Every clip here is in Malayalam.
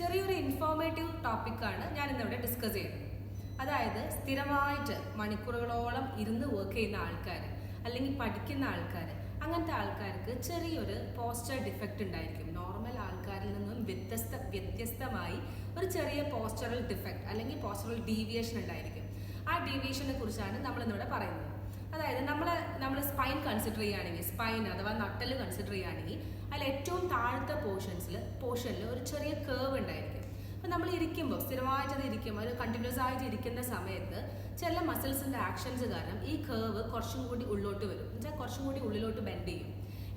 ചെറിയൊരു ഇൻഫോർമേറ്റീവ് ടോപ്പിക്കാണ് ഞാൻ ഇന്നിവിടെ ഡിസ്കസ് ചെയ്യുന്നത്. അതായത് സ്ഥിരമായിട്ട് മണിക്കൂറുകളോളം ഇരുന്ന് വർക്ക് ചെയ്യുന്ന ആൾക്കാർ അല്ലെങ്കിൽ പഠിക്കുന്ന ആൾക്കാർ അങ്ങനത്തെ ആൾക്കാർക്ക് ചെറിയൊരു പോസ്റ്റർ ഡിഫക്റ്റ് ഉണ്ടായിരിക്കും. നോർമൽ ആൾക്കാരിൽ നിന്നും വ്യത്യസ്ത വ്യത്യസ്തമായി ഒരു ചെറിയ പോസ്റ്ററൽ ഡിഫക്റ്റ് അല്ലെങ്കിൽ പോസ്റ്ററൽ ഡീവിയേഷൻ ഉണ്ടായിരിക്കും. ആ ഡീവിയേഷനെ കുറിച്ചാണ് നമ്മൾ ഇന്നിവിടെ പറയുന്നത്. അതായത് നമ്മൾ നമ്മൾ സ്പൈൻ കൺസിഡർ ചെയ്യുകയാണെങ്കിൽ സ്പൈൻ അഥവാ നട്ടൽ കൺസിഡർ ചെയ്യുകയാണെങ്കിൽ അതിൽ ഏറ്റവും താഴത്തെ പോർഷൻസിൽ പോർഷനിൽ ഒരു ചെറിയ കേവ് ഉണ്ടായിരിക്കും. അപ്പം നമ്മൾ ഇരിക്കുമ്പോൾ സ്ഥിരമായിട്ട് ഇരിക്കുമ്പോൾ ഒരു കണ്ടിന്യൂസ് ആയിട്ട് ഇരിക്കുന്ന സമയത്ത് ചില മസിൽസിന്റെ ആക്ഷൻസ് കാരണം ഈ കേവ് കുറച്ചും കൂടി ഉള്ളോട്ട് വരും എന്നുവെച്ചാൽ കുറച്ചും കൂടി ഉള്ളിലോട്ട് ബെൻഡ് ചെയ്യും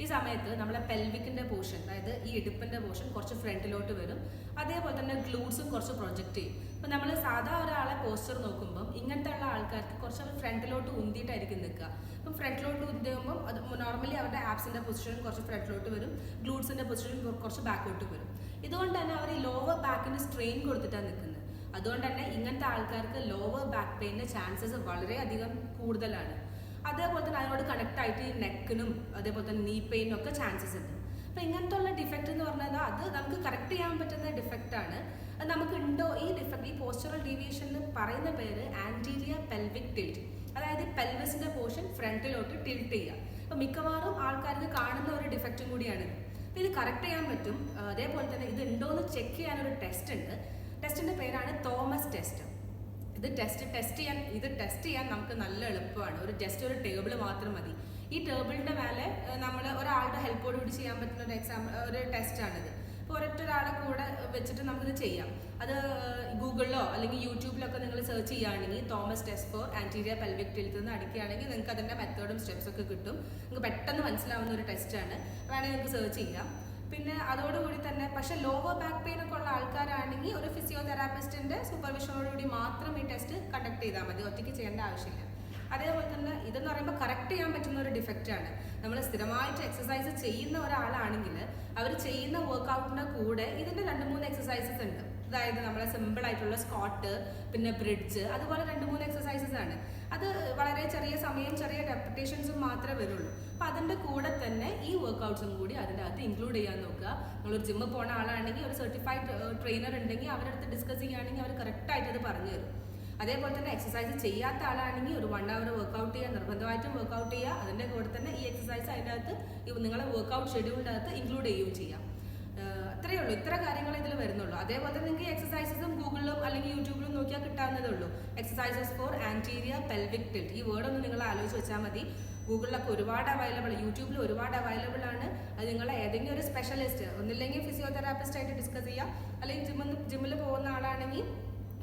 ഈ സമയത്ത് നമ്മളെ പെൽവിക്കിന്റെ പോർഷൻ അതായത് ഈ ഇടുപ്പിന്റെ പോർഷൻ കുറച്ച് ഫ്രണ്ടിലോട്ട് വരും. അതേപോലെ തന്നെ ഗ്ലൂട്ട്സും കുറച്ച് പ്രൊജക്റ്റ് ചെയ്യും. അപ്പോൾ നമ്മൾ സാധാ ഒരാളെ പോസ്റ്റർ നോക്കുമ്പോൾ ഇങ്ങനത്തെ ഉള്ള ആൾക്കാർക്ക് കുറച്ച് ഫ്രണ്ടിലോട്ട് ഉന്തിയിട്ടായിരിക്കും നിൽക്കുക. അപ്പം ഫ്രണ്ടിലോട്ട് ഉന്തിയുമ്പം അത് നോർമലി അവരുടെ ആപ്സിന്റെ പൊസിഷൻ കുറച്ച് ഫ്രണ്ടിലോട്ട് വരും. ഗ്ലൂട്ട്സിന്റെ പൊസിഷൻ കുറച്ച് ബാക്കോട്ട് വരും. ഇതുകൊണ്ട് തന്നെ അവർ ഈ ലോവർ ബാക്കിന് സ്ട്രെയിൻ കൊടുത്തിട്ടാണ് നിൽക്കുന്നത്. അതുകൊണ്ട് തന്നെ ഇങ്ങനത്തെ ആൾക്കാർക്ക് ലോവർ ബാക്ക് പെയിന്റെ ചാൻസസ് വളരെയധികം കൂടുതലാണ്. അതേപോലെ തന്നെ അതിനോട് കണക്ട് ആയിട്ട് നെക്കിനും അതേപോലെ തന്നെ നീ പെയിനും ഒക്കെ ചാൻസസ് ഉണ്ട്. അപ്പം ഇങ്ങനത്തെ ഉള്ള ഡിഫക്റ്റ് എന്ന് പറഞ്ഞാൽ അത് നമുക്ക് കറക്റ്റ് ചെയ്യാൻ പറ്റുന്ന ഡിഫക്റ്റ് ആണ്. നമുക്ക് ഉണ്ടോ? ഈ ഡിഫക്റ്റ് ഈ പോസ്റ്ററൽ ഡീവിയേഷൻ എന്ന് പറയുന്ന പേര് ആന്റീരിയർ പെൽവിക് ടിൽറ്റ് അതായത് പെൽവസിന്റെ പോർഷൻ ഫ്രണ്ടിലോട്ട് ടിൽറ്റ് ചെയ്യുക. അപ്പം മിക്കവാറും ആൾക്കാർക്ക് കാണുന്ന ഒരു ഡിഫക്റ്റും കൂടിയാണ് അപ്പം ഇത് കറക്റ്റ് ചെയ്യാൻ പറ്റും. അതേപോലെ തന്നെ ഇത് ഉണ്ടോ എന്ന് ചെക്ക് ചെയ്യാനൊരു ടെസ്റ്റ് ഉണ്ട്. ടെസ്റ്റിന്റെ പേരാണ് തോമസ് ടെസ്റ്റ്. ഇത് ടെസ്റ്റ് ടെസ്റ്റ് ചെയ്യാൻ ഇത് ടെസ്റ്റ് ചെയ്യാൻ നമുക്ക് നല്ല എളുപ്പമാണ്. ഒരു ജസ്റ്റ് ഒരു ടേബിൾ മാത്രം മതി. ഈ ടേബിളിന്റെ മേലെ നമ്മൾ ഒരാളുടെ ഹെൽപ്പോട് കൂടി ചെയ്യാൻ പറ്റുന്ന ഒരു എക്സാം ഒരു ടെസ്റ്റാണിത് ഇപ്പോൾ ഒരൊറ്റ ഒരാളെ കൂടെ വെച്ചിട്ട് നമുക്കിത് ചെയ്യാം. അത് ഗൂഗിളിലോ അല്ലെങ്കിൽ യൂട്യൂബിലൊക്കെ നിങ്ങൾ സെർച്ച് ചെയ്യുകയാണെങ്കിൽ Thomas test for anterior pelvic tilt നിന്ന് അടിക്കുകയാണെങ്കിൽ നിങ്ങൾക്ക് അതിന്റെ മെത്തേഡും സ്റ്റെപ്സൊക്കെ കിട്ടും. നിങ്ങൾക്ക് പെട്ടെന്ന് മനസ്സിലാവുന്ന ഒരു ടെസ്റ്റാണ് വേണമെങ്കിൽ നിങ്ങൾക്ക് സെർച്ച് ചെയ്യാം. പിന്നെ അതോടുകൂടി തന്നെ പക്ഷേ ലോവർ ബാക്ക് പെയിൻ ഒക്കെ ഉള്ള ആൾക്കാരാണെങ്കിൽ ഒരു ഫിസിയോതെറാപ്പിസ്റ്റിന്റെ സൂപ്പർവിഷനോടുകൂടി മാത്രം ഈ ടെസ്റ്റ് കണ്ടക്ട് ചെയ്താൽ മതി. ഒറ്റയ്ക്ക് ചെയ്യേണ്ട ആവശ്യമില്ല. അതേപോലെ തന്നെ ഇതെന്ന് പറയുമ്പോൾ കറക്റ്റ് ചെയ്യാൻ പറ്റുന്ന ഒരു ഡിഫക്റ്റാണ് നമ്മൾ സ്ഥിരമായിട്ട് എക്സസൈസ് ചെയ്യുന്ന ഒരാളാണെങ്കിൽ അവർ ചെയ്യുന്ന വർക്കൗട്ടിന്റെ കൂടെ ഇതിന്റെ രണ്ട് മൂന്ന് എക്സസൈസസ് ഉണ്ട്. അതായത് നമ്മളെ സിമ്പിൾ ആയിട്ടുള്ള സ്കോട്ട് പിന്നെ ബ്രിഡ്ജ് അതുപോലെ രണ്ട് മൂന്ന് എക്സസൈസസ് ആണ്. അത് വളരെ ചെറിയ സമയം ചെറിയ റെപ്പറ്റേഷൻസും മാത്രമേ വരുള്ളൂ. അപ്പം അതിന്റെ കൂടെ തന്നെ ഈ വർക്കൗട്ട്സും കൂടി അതിന്റെ അകത്ത് ഇൻക്ലൂഡ് ചെയ്യാൻ നോക്കുക. നിങ്ങളൊരു ജിമ്മിൽ പോണ ആളാണെങ്കിൽ ഒരു സർട്ടിഫൈഡ് ട്രെയിനർ ഉണ്ടെങ്കിൽ അവരടുത്ത് ഡിസ്കസ് ചെയ്യുകയാണെങ്കിൽ അവർ കറക്റ്റായിട്ട് അത് പറഞ്ഞു തരും. അതേപോലെ തന്നെ എക്സസൈസ് ചെയ്യാത്ത ആളാണെങ്കിൽ ഒരു വൺ അവർ വർക്കൗട്ട് ചെയ്യുക നിർബന്ധമായിട്ടും വർക്കൗട്ട് ചെയ്യുക. അതിന്റെ കൂടെ തന്നെ ഈ എക്സസൈസ് അതിന്റെ അകത്ത് നിങ്ങളെ വർക്കൗട്ട് ഷെഡ്യൂളിന്റെ അകത്ത് ഇൻക്ലൂഡ് ചെയ്യുകയും ചെയ്യാം. ഉള്ളൂ ഇത്ര കാര്യങ്ങൾ ഇതിൽ വരുന്നുള്ളൂ. അതേപോലെ തന്നെ നിങ്ങൾക്ക് എക്സസൈസസും ഗൂഗിളിലും അല്ലെങ്കിൽ യൂട്യൂബിലും നോക്കിയാൽ കിട്ടാവുന്നതേ ഉള്ളൂ. Exercises for anterior pelvic tilt ഈ വേർഡ് ഒന്ന് നിങ്ങൾ ആലോചിച്ച് വെച്ചാൽ മതി. ഗൂഗിളിലൊക്കെ ഒരുപാട് അവൈലബിൾ യൂട്യൂബിൽ ഒരുപാട് അവൈലബിൾ ആണ്. അത് നിങ്ങൾ ഏതെങ്കിലും ഒരു സ്പെഷ്യലിസ്റ്റ് ഒന്നില്ലെങ്കിൽ ഫിസിയോതെറാപ്പിസ്റ്റ് ആയിട്ട് ഡിസ്കസ് ചെയ്യാം. അല്ലെങ്കിൽ ജിമ്മിൽ ജിമ്മിൽ പോകുന്ന ആളാണെങ്കിൽ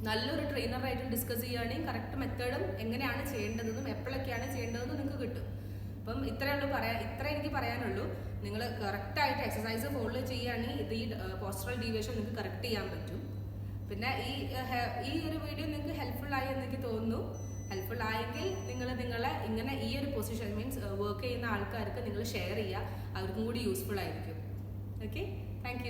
നല്ലൊരു ട്രെയിനറായിട്ടും ഡിസ്കസ് ചെയ്യുകയാണെങ്കിൽ കറക്റ്റ് മെത്തേഡും എങ്ങനെയാണ് ചെയ്യേണ്ടതെന്നും എപ്പോഴൊക്കെയാണ് ചെയ്യേണ്ടതെന്നും നിങ്ങൾക്ക് കിട്ടും. അപ്പം ഇത്രയേ ഉള്ളൂ പറയാൻ ഇത്ര എനിക്ക് പറയാനുള്ളൂ. നിങ്ങൾ കറക്റ്റായിട്ട് എക്സസൈസ് ഫോളോ ചെയ്യുകയാണെങ്കിൽ ഇത് ഈ പോസ്റ്ററൽ ഡീവിയേഷൻ നിങ്ങൾക്ക് കറക്റ്റ് ചെയ്യാൻ പറ്റും. പിന്നെ ഈ ഈ ഒരു വീഡിയോ നിങ്ങൾക്ക് ഹെൽപ്ഫുൾ ആയി എന്ന് തോന്നുന്നു. ഹെൽപ്ഫുൾ ആയെങ്കിൽ നിങ്ങൾ നിങ്ങളെ ഇങ്ങനെ ഈ ഒരു പൊസിഷൻ മീൻസ് വർക്ക് ചെയ്യുന്ന ആൾക്കാർക്ക് നിങ്ങൾ ഷെയർ ചെയ്യുക. അവർക്കും കൂടി യൂസ്ഫുൾ ആയിരിക്കും. Okay thank